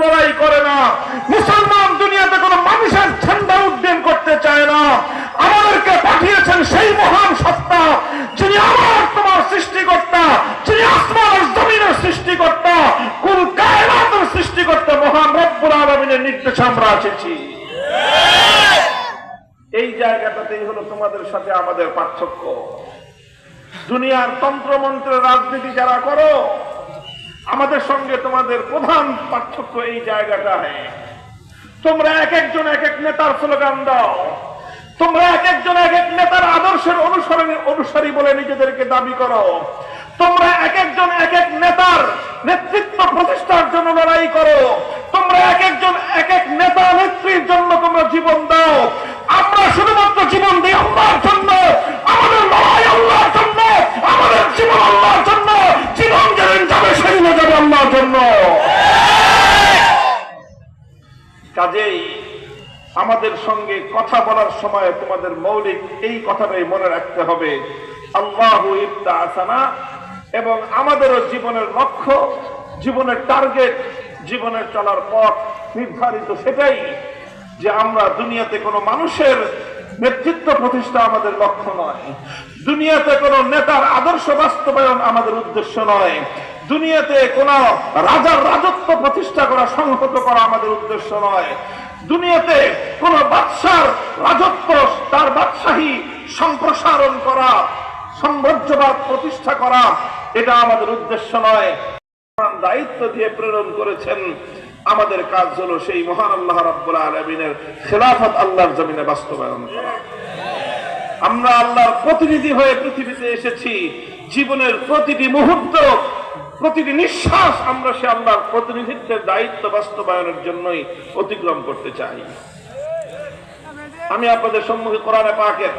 লড়াই করে না। মুসলমান দুনিয়াতে কোনো মানুষের ঝান্ডা উড্ডীন করতে চায় না। আমাদেরকে পাঠিয়েছেন সেই মহান সত্তা, যিনি আমার তোমার সৃষ্টিকর্তা, যিনি আসমান আর জমিনের সৃষ্টিকর্তা, কুল কায়নাতের সৃষ্টিকর্তা, মহান রব্বুল আলমিনের নির্দেশে আমরা এসেছি। এই জায়গাটাতেই হলো তোমাদের সাথে আমাদের পার্থক্য। দুনিয়ার তন্ত্রমন্ত্রের রাজনীতি যারা করো আমাদের সঙ্গে তোমাদের প্রধান পার্থক্য এই জায়গাটা তোমরা এক একজন এক এক নেতার স্লোগান দাও। তোমরা এক একজন এক এক নেতার আদর্শের অনুসরণী অনুসারী বলে নিজেদেরকে দাবি করো। তোমরা এক একজন এক এক নেতার নেতৃত্ব প্রতিষ্ঠার জন্য লড়াই করো তোমরা এক একজন এক এক নেতা নেত্রীর জন্য তোমরা জীবন দাও আমরা শুধুমাত্র জীবন দিই আল্লাহর জন্য আমাদের লড়াই আল্লাহর জন্য আমাদের জীবন আল্লাহর জন্য জীবন যেদিন যাবে সেদিনও যাবে আল্লাহর জন্য কাজেই আমাদের সঙ্গে কথা বলার সময় তোমাদের মৌলিক এই কথাটাই মনে রাখতে হবে। আল্লাহ ইফতা আসানা এবং আমাদেরও জীবনের লক্ষ্য, জীবনের টার্গেট জীবনের চলার পথ নির্ধারিত সেটাই যে আমরা দুনিয়াতে কোনো মানুষের নেতৃত্ব প্রতিষ্ঠা আমাদের লক্ষ্য নয়। দুনিয়াতে কোনো নেতার আদর্শ বাস্তবায়ন আমাদের উদ্দেশ্য নয়। দুনিয়াতে কোন রাজার রাজত্ব প্রতিষ্ঠা করা, সংহত করা আমাদের উদ্দেশ্য নয়। দুনিয়াতে কোন বাদশার রাজত্ব, তার বাদশাহী সম্প্রসারণ করা সাম্রাজ্যবাদ প্রতিষ্ঠা করা, এটা আমাদের উদ্দেশ্য নয়। দায়িত্ব দিয়ে প্রেরণ করেছেন আমাদের কাজ হলো সেই মহান আল্লাহ রাব্বুল আলমিনের খেলাফত আল্লাহর জমিনে বাস্তবায়ন করা। আমরা আল্লাহর প্রতিনিধি হয়ে পৃথিবীতে এসেছি। জীবনের প্রতিটি মুহূর্ত, প্রতিটি নিঃশ্বাস আমরা সে আল্লাহর প্রতিনিধিত্বের দায়িত্ব বাস্তবায়নের জন্যই অতিক্রম করতে চাই। আমি আপনাদের সম্মুখে কোরআনে পাকের